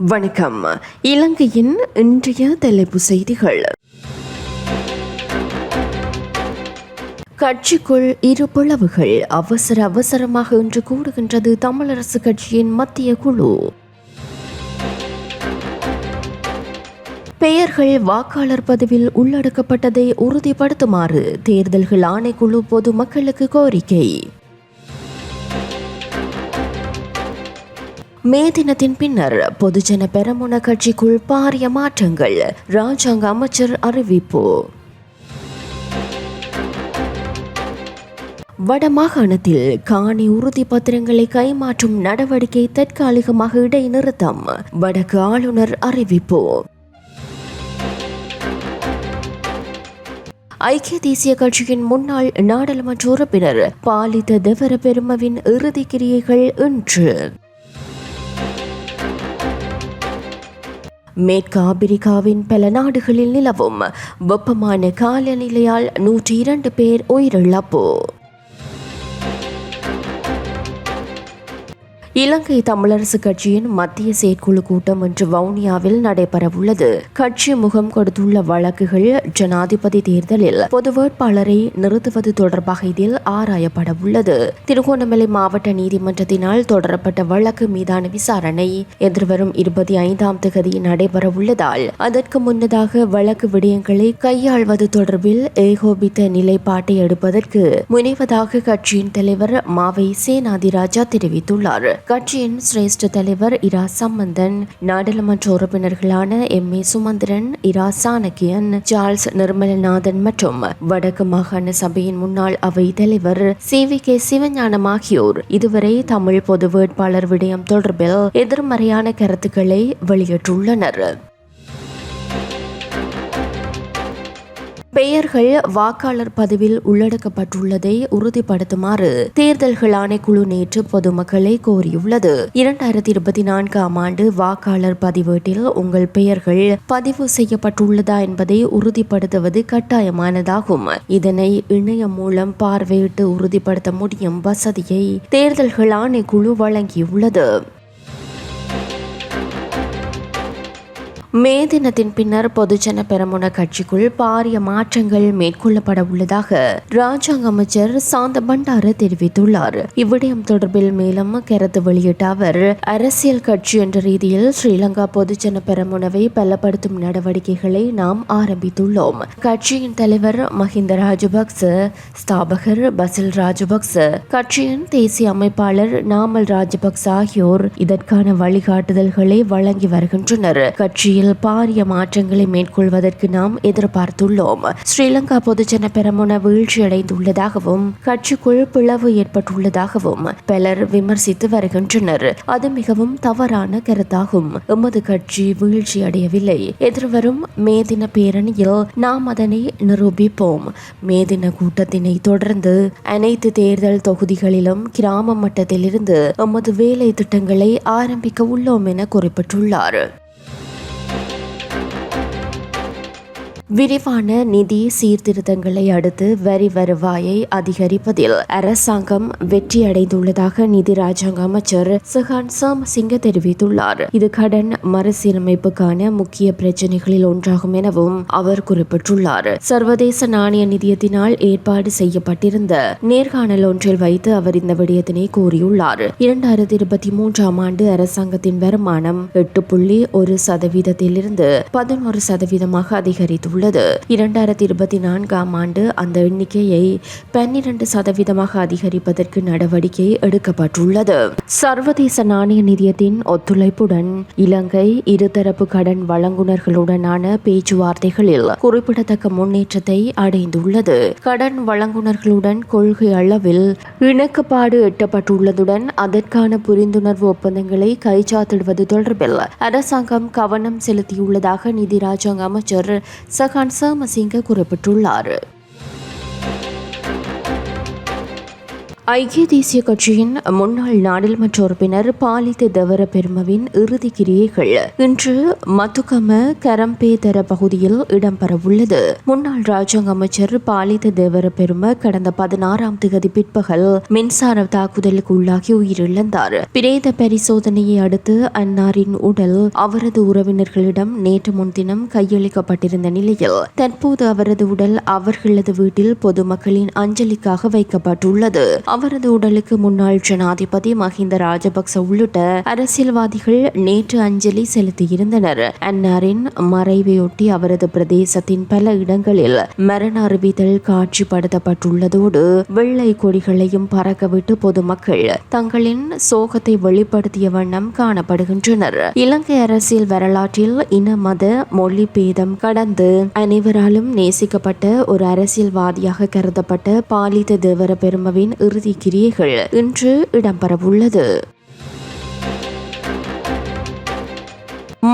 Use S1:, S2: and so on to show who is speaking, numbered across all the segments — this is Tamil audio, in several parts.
S1: வணக்கம். இலங்கையின் இன்றைய தலைப்பு செய்திகள். கட்சிக்குள் இரு பிளவுகள் அவசர அவசரமாக இன்று கூடுகின்றது தமிழரசு கட்சியின் மத்திய குழு. பெயர்கள் வாக்காளர் பதிவில் உள்ளடக்கப்பட்டதை உறுதிப்படுத்துமாறு தேர்தல்கள் ஆணைக்குழு பொதுமக்களுக்கு கோரிக்கை. மே தினத்தின் பின்னர் பொதுஜன பெரமுன கட்சிக்குள் பாரிய மாற்றங்கள். ராஜாங்க அமைச்சர் அறிவிப்பு. வடமாகாணத்தில் காணி உறுதி பத்திரங்களை கைமாற்றும் நடவடிக்கை தற்காலிகமாக இடைநிறுத்தம். வடக்கு ஆளுநர் அறிவிப்பு. ஐக்கிய தேசிய கட்சியின் முன்னாள் நாடாளுமன்ற உறுப்பினர் பாலித தெவர பெருமவின் இறுதி கிரியைகள் இன்று. மேற்கு ஆப்பிரிக்காவின் பல நாடுகளில் நிலவும் வெப்பமான காலநிலையால் நூற்றி இரண்டு பேர் உயிரிழப்பு. இலங்கை தமிழரசு கட்சியின் மத்திய செயற்குழு கூட்டம் இன்று வவுனியாவில் நடைபெறவுள்ளது. கட்சி முகம் கொடுத்துள்ள வழக்குகள் ஜனாதிபதி தேர்தலில் பொது வேட்பாளரை நிறுத்துவது தொடர்பாக இதில் ஆராயப்படவுள்ளது. திருகோணமலை மாவட்ட நீதிமன்றத்தினால் தொடரப்பட்ட வழக்கு மீதான விசாரணை எதிர்வரும் இருபத்தி ஐந்தாம் தேதி நடைபெறவுள்ளதால் அதற்கு முன்னதாக வழக்கு விடயங்களை கையாள்வது தொடர்பில் ஏகோபித்த நிலைப்பாட்டை எடுப்பதற்கு முனைவதாக கட்சியின் தலைவர் மாவை சேனாதிராஜா தெரிவித்துள்ளார். கட்சியின் சிரேஷ்ட தலைவர் இரா சம்பந்தன் நாடாளுமன்ற உறுப்பினர்களான M. A. Sumanthiran Ira Shanakiyan Charles Nirmalanathan மற்றும் வடக்கு மாகாண சபையின் முன்னாள் அவை தலைவர் சி. வி. கே. சிவஞானம் ஆகியோர். இதுவரை தமிழ் பொது வேட்பாளர் விடயம் தொடர்பில் எதிர்மறையான கருத்துக்களை வெளியிட்டுள்ளனர். பெயர்கள் வாக்காளர் பதிவில் உள்ளடக்கப்பட்டுள்ளதை உறுதிப்படுத்துமாறு தேர்தல்கள் ஆணைக்குழு நேற்று பொதுமக்களை கோரியுள்ளது. இரண்டாயிரத்தி இருபத்தி நான்காம் ஆண்டு வாக்காளர் பதிவேட்டில் உங்கள் பெயர்கள் பதிவு செய்யப்பட்டுள்ளதா என்பதை உறுதிப்படுத்துவது கட்டாயமானதாகும். இதனை இணையம் மூலம் பார்வையிட்டு உறுதிப்படுத்த முடியும் வசதியை தேர்தல்கள் ஆணைக்குழு வழங்கியுள்ளது. மே தினத்தின் பின்னர் பொதுஜன பெரமுன கட்சிக்குள் பாரிய மாற்றங்கள் மேற்கொள்ளப்பட உள்ளதாக ராஜாங்க அமைச்சர் சாந்த பண்டார தெரிவித்துள்ளார். இவ்விடயம் தொடர்பில் மேலும் கருத்து வெளியிட்ட அவர் அரசியல் கட்சி என்ற ரீதியில் ஸ்ரீலங்கா பொதுஜன பெரமுனவை பலப்படுத்தும் நடவடிக்கைகளை நாம் ஆரம்பித்துள்ளோம். கட்சியின் தலைவர் மஹிந்த ராஜபக்ச ஸ்தாபகர் பசில் ராஜபக்ச கட்சியின் தேசிய அமைப்பாளர் நாமல் ராஜபக்ச ஆகியோர் இதற்கான வழிகாட்டுதல்களை வழங்கி வருகின்றனர். கட்சியில் அரசியல் பாரிய மாற்றங்களை மேற்கொள்வதற்கு நாம் எதிர்பார்த்துள்ளோம். ஸ்ரீலங்கா பொதுஜன பெரமுன வீழ்ச்சியடைந்துள்ளதாகவும் கட்சிக்குள் பிளவு ஏற்பட்டுள்ளதாகவும் பலர் விமர்சித்து வருகின்றனர். அது மிகவும் தவறான கருத்தாகும். எமது கட்சி வீழ்ச்சி அடையவில்லை எதிர்வரும் மே தின பேரணியில் நாம் அதனை நிரூபிப்போம். மே தின கூட்டத்தினை தொடர்ந்து அனைத்து தேர்தல் தொகுதிகளிலும் கிராம மட்டத்திலிருந்து எமது வேலை திட்டங்களை ஆரம்பிக்க உள்ளோம் என குறிப்பிட்டுள்ளார். விரிவான நிதி சீர்திருத்தங்களை அடுத்து வரி வருவாயை அதிகரிப்பதில் அரசாங்கம் வெற்றியடைந்துள்ளதாக நிதி ராஜாங்க அமைச்சர் சுஹான் சாமசிங்க தெரிவித்துள்ளார். இது கடன் மறுசீரமைப்புக்கான முக்கிய பிரச்சனைகளில் ஒன்றாகும் எனவும் அவர் குறிப்பிட்டுள்ளார். சர்வதேச நாணய நிதியத்தினால் ஏற்பாடு செய்யப்பட்டிருந்த நேர்காணல் ஒன்றில் வைத்து அவர் இந்த விடயத்தினை கூறியுள்ளார். இரண்டாயிரத்தி இருபத்தி மூன்றாம் ஆண்டு அரசாங்கத்தின் வருமானம் எட்டு புள்ளி ஒரு சதவீதத்திலிருந்து பதினோரு சதவீதமாக அதிகரித்துள்ளது. உள்ளது. இரண்டாயிரத்தி இருபத்தி நான்காம் ஆண்டு அந்த எண்ணிக்கையை பன்னிரண்டு சதவீதமாக அதிகரிப்பதற்கு நடவடிக்கை எடுக்கப்பட்டுள்ளது. சர்வதேச நாணய நிதியத்தின் ஒத்துழைப்புடன் இலங்கை இருதரப்பு கடன் வழங்குனர்களுடனான பேச்சுவார்த்தைகளில் குறிப்பிடத்தக்க முன்னேற்றத்தை அடைந்துள்ளது. கடன் வழங்குனர்களுடன் கொள்கை அளவில் இணக்கப்பாடு எட்டப்பட்டுள்ளதுடன் அதற்கான புரிந்துணர்வு ஒப்பந்தங்களை கைச்சாத்திடுவது தொடர்பில் அரசாங்கம் கவனம் செலுத்தியுள்ளதாக நிதி ராஜாங்க அமைச்சர் சகான் சமசிங்க குறிப்பிட்டுள்ளார். ஐக்கிய தேசிய கட்சியின் முன்னாள் நாடாளுமன்ற உறுப்பினர் பாலித தவர பெருமவின் இறுதி கிரியைகள் இன்று மத்துக்கம கரம்பேதர பகுதியில் இடம்பெறவுள்ளது. முன்னாள் ராஜாங்க அமைச்சர் பாலித தேவர பெரும கடந்த பதினாறாம் தேதி பிற்பகல் மின்சார தாக்குதலுக்கு உள்ளாகி உயிரிழந்தார். பிரேத பரிசோதனையை அடுத்து அன்னாரின் உடல் அவரது உறவினர்களிடம் நேற்று முன்தினம் கையளிக்கப்பட்டிருந்த நிலையில் தற்போது அவரது உடல் அவர்களது வீட்டில் பொதுமக்களின் அஞ்சலிக்காக வைக்கப்பட்டுள்ளது. அவரது உடலுக்கு முன்னாள் ஜனாதிபதி மஹிந்த ராஜபக்ச உள்ளிட்ட அரசியல்வாதிகள் நேற்று அஞ்சலி செலுத்தியிருந்தனர். அன்னாரின் மறைவையொட்டி அவரது பிரதேசத்தின் பல இடங்களில் மரண அறிவித்தல் காட்சிப்படுத்தப்பட்டுள்ளதோடு வெள்ளை கொடிகளையும் பறக்கவிட்டு பொதுமக்கள் தங்களின் சோகத்தை வெளிப்படுத்திய வண்ணம் காணப்படுகின்றனர். இலங்கை அரசியல் வரலாற்றில் இன மத மொழி பேதம் கடந்து அனைவராலும் நேசிக்கப்பட்ட ஒரு அரசியல்வாதியாக கருதப்பட்ட பாலித தேவர பெருமவின் இறுதி கிரியைகள் இன்று இடம்பெறவுள்ளது.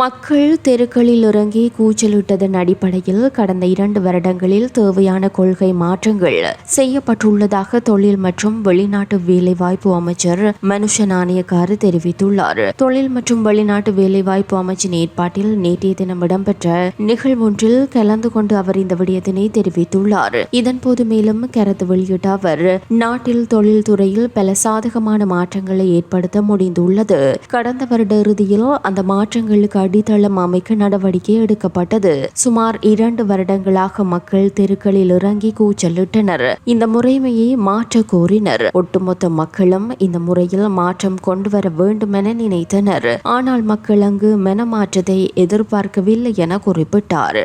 S1: மக்கள் தெருக்களில் இறங்கி கூச்சலிட்டதன் அடிப்படையில் கடந்த இரண்டு வருடங்களில் தேவையான கொள்கை மாற்றங்கள் செய்யப்பட்டுள்ளதாக தொழில் மற்றும் வெளிநாட்டு வேலைவாய்ப்பு அமைச்சர் மனுஷ நாணயக்காரு தெரிவித்துள்ளார். தொழில் மற்றும் வெளிநாட்டு வேலைவாய்ப்பு அமைச்சின் ஏற்பாட்டில் நேற்றைய தினம் இடம்பெற்ற நிகழ்வொன்றில் கலந்து கொண்டு அவர் இந்த விடயத்தினை தெரிவித்துள்ளார். இதன்போது மேலும் கருத்து வெளியிட்ட அவர் நாட்டில் தொழில் துறையில் பல சாதகமான மாற்றங்களை ஏற்படுத்த முடிந்துள்ளது. கடந்த வருட இறுதியில் அந்த மாற்றங்களுக்கு அடித்தளம் அமைக்க நடவடிக்கை எடுக்கப்பட்டது. சுமார் இரண்டு வருடங்களாக மக்கள் தெருக்களில் இறங்கி கூச்சலிட்டனர். இந்த முறைமையை மாற்ற கோரினர். ஒட்டுமொத்த மக்களும் இந்த முறையில் மாற்றம் கொண்டு வர வேண்டும் என நினைத்தனர். ஆனால் மக்கள் அங்கு மெனமாற்றத்தை எதிர்பார்க்கவில்லை என குறிப்பிட்டார்.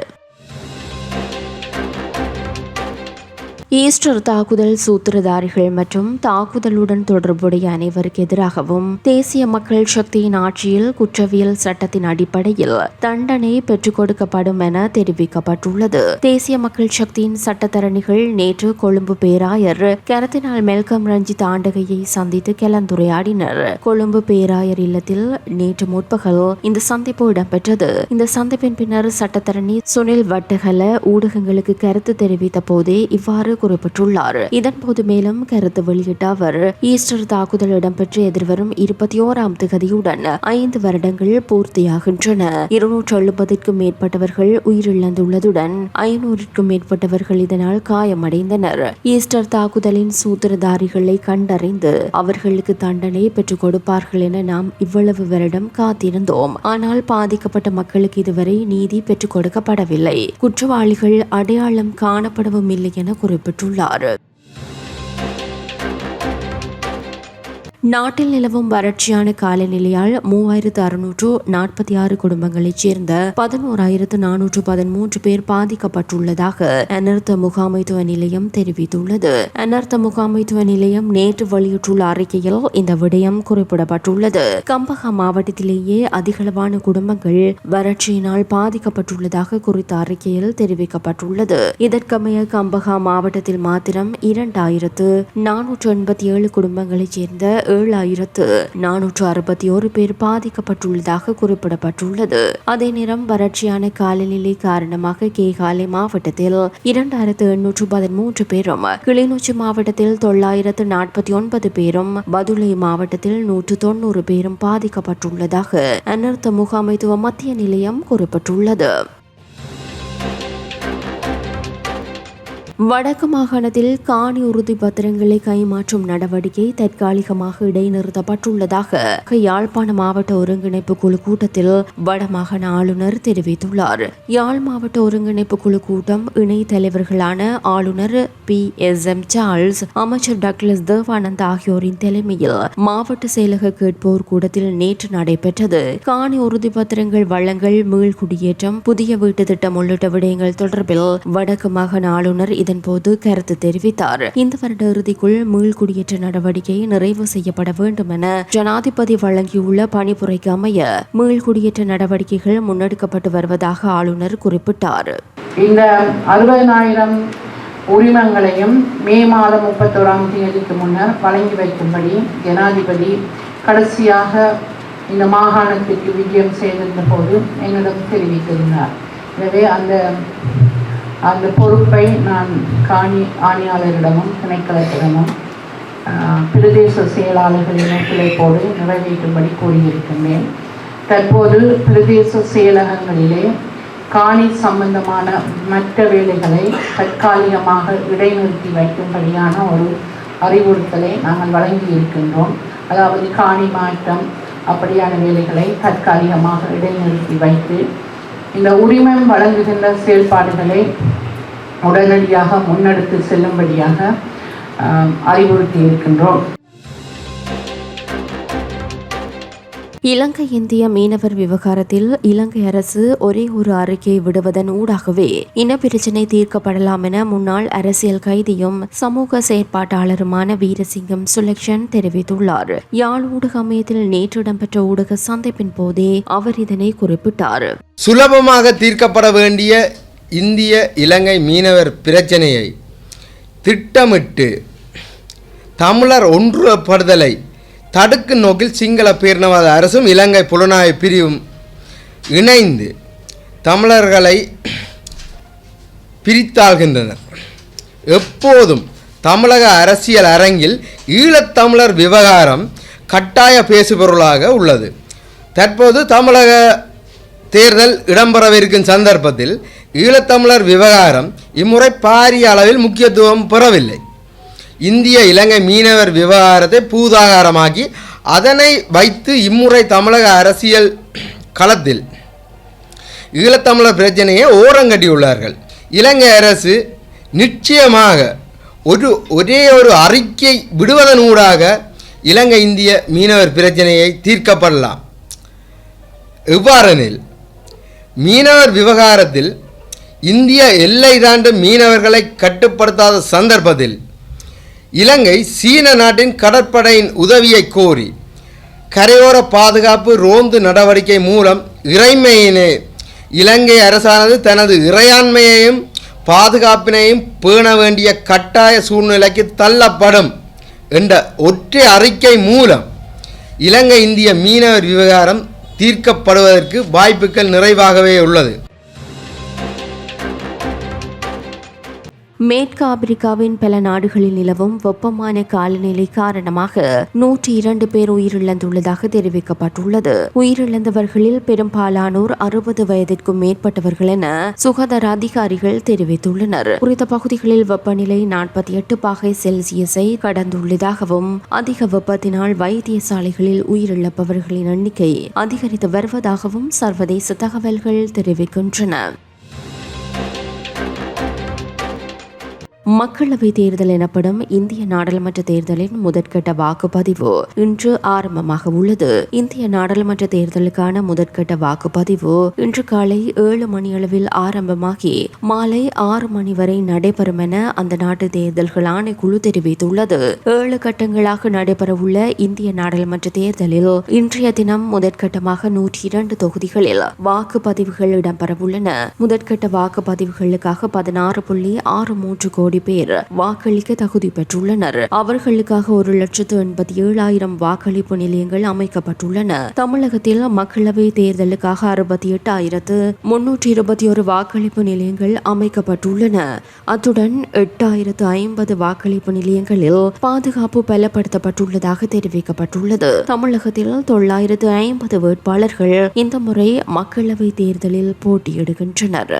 S1: ஈஸ்டர் தாக்குதல் சூத்திரதாரிகள் மற்றும் தாக்குதலுடன் தொடர்புடைய அனைவருக்கு எதிராகவும் தேசிய மக்கள் சக்தியின் ஆட்சியில் குற்றவியல் சட்டத்தின் அடிப்படையில் தண்டனை பெற்றுக் கொடுக்கப்படும் என தெரிவிக்கப்பட்டுள்ளது. தேசிய மக்கள் சக்தியின் சட்டத்தரணிகள் நேற்று கொழும்பு பேராயர் கரத்தினால் மெல்கம் ரஞ்சித் ஆண்டகையை சந்தித்து கலந்துரையாடினர். கொழும்பு பேராயர் இல்லத்தில் நேற்று முற்பகல் இந்த சந்திப்பு இடம்பெற்றது. இந்த சந்திப்பின் பின்னர் சட்டத்தரணி சுனில் வட்டகல ஊடகங்களுக்கு கருத்து தெரிவித்த போதே இவ்வாறு குறிப்பிட்டுள்ளார். இதன்போது மேலும் கருத்து வெளியிட்ட அவர் ஈஸ்டர் தாக்குதல் இடம்பெற்று எதிர்வரும் இருபத்தி ஓராம் திகதியுடன் ஐந்து வருடங்கள் பூர்த்தியாகின்றன. இருநூற்று எழுபதுக்கும் மேற்பட்டவர்கள் உயிரிழந்துள்ளதுடன் ஐநூறுக்கும் மேற்பட்டவர்கள் இதனால் காயமடைந்தனர். ஈஸ்டர் தாக்குதலின் சூத்திரதாரிகளை கண்டறிந்து அவர்களுக்கு தண்டனை பெற்றுக் கொடுப்பார்கள் என நாம் இவ்வளவு வருடம் காத்திருந்தோம். ஆனால் பாதிக்கப்பட்ட மக்களுக்கு இதுவரை நீதி பெற்றுக் கொடுக்கப்படவில்லை. குற்றவாளிகள் அடையாளம் காணப்படவும் இல்லை என குறிப்பிட்டார் குறிப்பிட்டுள்ளார் நாட்டில் நிலவும் வறட்சியான காலநிலையால் மூவாயிரத்து அறுநூற்று நாற்பத்தி ஆறு குடும்பங்களைச் சேர்ந்த பதினோராயிரத்து நானூற்று பதிமூன்று பேர் பாதிக்கப்பட்டுள்ளதாக அனர்த்த முகாமைத்துவ நிலையம் தெரிவித்துள்ளது. அனர்த்த முகாமைத்துவ நிலையம் நேற்று வெளியிட்டுள்ள அறிக்கையில் இந்த விடயம் குறிப்பிடப்பட்டுள்ளது. கம்பகா மாவட்டத்திலேயே அதிகளவான குடும்பங்கள் வறட்சியினால் பாதிக்கப்பட்டுள்ளதாக குறித்த அறிக்கையில் தெரிவிக்கப்பட்டுள்ளது. இதற்கமைய கம்பகா மாவட்டத்தில் மாத்திரம் இரண்டாயிரத்து நானூற்று எண்பத்தி ஏழு குடும்பங்களைச் சேர்ந்த ஏழாயிரத்து நானூற்று அறுபத்தி ஒரு பேர் பாதிக்கப்பட்டுள்ளதாக குறிப்பிடப்பட்டுள்ளது. அதே நேரம் வறட்சியான காலநிலை காரணமாக கேகாலை மாவட்டத்தில் இரண்டாயிரத்து எண்ணூற்று பதிமூன்று பேரும் கிளிநொச்சி மாவட்டத்தில் தொள்ளாயிரத்து நாற்பத்தி ஒன்பது பேரும் பதுளை மாவட்டத்தில் நூற்று தொன்னூறு பேரும் பாதிக்கப்பட்டுள்ளதாக அனர்த்த முகாமைத்துவ மத்திய நிலையம் குறிப்பிட்டுள்ளது. வடக்கு மாகாணத்தில் காணி உறுதி பத்திரங்களை கைமாற்றும் நடவடிக்கை தற்காலிகமாக இடைநிறுத்தப்பட்டுள்ளதாக யாழ்ப்பாண மாவட்ட ஒருங்கிணைப்பு குழு கூட்டத்தில் வடமாகாண ஆளுநர் தெரிவித்துள்ளார். யாழ் மாவட்ட ஒருங்கிணைப்பு குழு கூட்டம் இணை தலைவர்களான ஆளுநர் பி. எஸ். எம். சார்ல்ஸ் அமைச்சர் டக்ளஸ் தேவானந்த் ஆகியோரின் தலைமையில் மாவட்ட செயலக கேட்போர் கூட்டத்தில் நேற்று நடைபெற்றது. காணி உறுதி பத்திரங்கள் வழங்கல் மீள்குடியேற்றம் புதிய வீட்டு திட்டம் உள்ளிட்ட விடயங்கள் தொடர்பில் வடக்கு மாகாண ஆளுநர் இதன்போது கருத்து தெரிவித்தார். இந்த வருட இறுதிக்குள் மீள்குடியேற்ற நடவடிக்கை நிறைவு செய்யப்பட வேண்டும் என ஜனாதிபதி வழங்கியுள்ள பணிப்புரைக்கு அமைய மீள்குடியேற்ற நடவடிக்கைகள் முன்னெடுக்கப்பட்டு வருவதாக ஆளுநர் குறிப்பிட்டார்.
S2: இந்த அறுபதனாயிரம் உரிமங்களையும் மே மாதம் முப்பத்தோராம் தேதிக்கு முன்னர் வழங்கி வைக்கும்படி ஜனாதிபதி கடைசியாக இந்த மாகாணத்திற்கு விஜயம் செய்திருந்த போது என்னிடம் தெரிவித்திருந்தார். எனவே அந்த அந்த பொறுப்பை நான் காணி ஆணையாளரிடமும் திணைக்களத்திடமும் பிரதேச செயலாளர்களின் ஒத்துழைப்போடு நிறைவேற்றும்படி கூறியிருக்கின்றேன். தற்போது பிரதேச செயலகங்களிலே காணி சம்பந்தமான மற்ற வேலைகளை தற்காலிகமாக இடைநிறுத்தி வைக்கும்படியான ஒரு அறிவுறுத்தலை நாங்கள் வழங்கி இருக்கின்றோம் அதாவது காணி மாற்றம் அப்படியான வேலைகளை தற்காலிகமாக இடைநிறுத்தி வைத்து இந்த உரிமம் வழங்குகின்ற செயல்பாடுகளை உடனடியாக முன்னெடுத்து செல்லும்படியாக அறிவுறுத்தி இருக்கின்றோம்.
S1: இலங்கை இந்திய மீனவர் விவகாரத்தில் இலங்கை அரசு ஒரே ஒரு அறிக்கையை விடுவதன் ஊடாகவே இனப்பிரச்சினை தீர்க்கப்படலாம் என முன்னாள் அரசியல் கைதியும் சமூக செயற்பாட்டாளருமான வீரசிங்கம் சுலக்ஷன் தெரிவித்துள்ளார். யாழ் ஊடக அமையத்தில் நேற்று இடம்பெற்ற ஊடக சந்திப்பின் போதே அவர் இதனை குறிப்பிட்டார்.
S3: சுலபமாக தீர்க்கப்பட வேண்டிய இந்திய இலங்கை மீனவர் பிரச்சனையை திட்டமிட்டு தமிழர் ஒன்றுபடுதலை தடுக்கும் நோக்கில் சிங்கள பேரினவாத அரசும் இலங்கை புலனாய்வு பிரிவும் இணைந்து தமிழர்களை பிரித்தாள்கின்றனர். எப்போதும் தமிழக அரசியல் அரங்கில் ஈழத்தமிழர் விவகாரம் கட்டாய பேசுபொருளாக உள்ளது. தற்போது தமிழக தேர்தல் இடம்பெறவிருக்கும் சந்தர்ப்பத்தில் ஈழத்தமிழர் விவகாரம் இம்முறை பாரிய அளவில் முக்கியத்துவம் பெறவில்லை. இந்திய இலங்கை மீனவர் விவகாரத்தை பூதாகாரமாக்கி அதனை வைத்து இம்முறை தமிழக அரசியல் களத்தில் ஈழத்தமிழர் பிரச்சனையை ஓரங்கட்டியுள்ளார்கள். இலங்கை அரசு நிச்சயமாக ஒரு ஒரே ஒரு அறிக்கை விடுவதனூடாக இலங்கை இந்திய மீனவர் பிரச்சனையை தீர்க்கப்படலாம். எவ்வாறெனில் மீனவர் விவகாரத்தில் இந்திய எல்லை தாண்டும் மீனவர்களை கட்டுப்படுத்தாத சந்தர்ப்பத்தில் இலங்கை சீன நாட்டின் கடற்படையின் உதவியை கோரி கரையோர பாதுகாப்பு ரோந்து நடவடிக்கை மூலம் இறைமையினை இலங்கை அரசானது தனது இறையாண்மையையும் பாதுகாப்பினையும் பேண வேண்டிய கட்டாய சூழ்நிலைக்கு தள்ளப்படும் என்ற ஒற்றை அறிக்கை மூலம் இலங்கை இந்திய மீனவர் விவகாரம் தீர்க்கப்படுவதற்கு வாய்ப்புகள் நிறைவாகவே உள்ளது.
S1: மேற்கு ஆப்பிரிக்காவின் பல நாடுகளில் நிலவும் வெப்பமான காலநிலை காரணமாக நூற்றி இரண்டு பேர் உயிரிழந்துள்ளதாக தெரிவிக்கப்பட்டுள்ளது. உயிரிழந்தவர்களில் பெரும்பாலானோர் அறுபது வயதிற்கும் மேற்பட்டவர்கள் என சுகாதார அதிகாரிகள் தெரிவித்துள்ளனர். குறித்த பகுதிகளில் வெப்பநிலை நாற்பத்தி எட்டு பாகை செல்சியஸை கடந்துள்ளதாகவும் அதிக வெப்பத்தினால் வைத்தியசாலைகளில் உயிரிழப்பவர்களின் எண்ணிக்கை அதிகரித்து வருவதாகவும் சர்வதேச தகவல்கள் தெரிவிக்கின்றன. மக்களவை தேர்தல் எனப்படும் இந்திய நாடாளுமன்ற தேர்தலின் முதற்கட்ட வாக்குப்பதிவு இன்று ஆரம்பமாக உள்ளது. இந்திய நாடாளுமன்ற தேர்தலுக்கான முதற்கட்ட வாக்குப்பதிவு இன்று காலை ஏழு மணியளவில் ஆரம்பமாகி மாலை ஆறு மணி வரை நடைபெறும் என அந்த நாட்டு தேர்தல்கள் ஆணைக்குழு தெரிவித்துள்ளது. ஏழு கட்டங்களாக நடைபெறவுள்ள இந்திய நாடாளுமன்ற தேர்தலில் இன்றைய தினம் முதற்கட்டமாக நூற்றி இரண்டு தொகுதிகளில் வாக்குப்பதிவுகள் இடம்பெறவுள்ளன. முதற்கட்ட வாக்குப்பதிவுகளுக்காக பதினாறு புள்ளி ஆறு மூன்று கோடி கோடி பேர் வாக்களிக்க தகுதி பெற்றுள்ளனர். அவர்களுக்காக ஒரு லட்சத்து எண்பத்தி ஏழாயிரம் வாக்களிப்பு நிலையங்கள் அமைக்கப்பட்டுள்ளன. தமிழகத்தில் மக்களவை தேர்தலுக்காக அறுபத்தி எட்டாயிரத்து முன்னூற்றி இருபத்தி ஒரு வாக்களிப்பு நிலையங்கள் அமைக்கப்பட்டுள்ளன. அத்துடன் எட்டாயிரத்து ஐம்பது வாக்களிப்பு நிலையங்களில் பாதுகாப்பு பலப்படுத்தப்பட்டுள்ளதாக தெரிவிக்கப்பட்டுள்ளது. தமிழகத்தில் தொள்ளாயிரத்து ஐம்பது வேட்பாளர்கள் இந்த முறை மக்களவை தேர்தலில் போட்டியிடுகின்றனர்.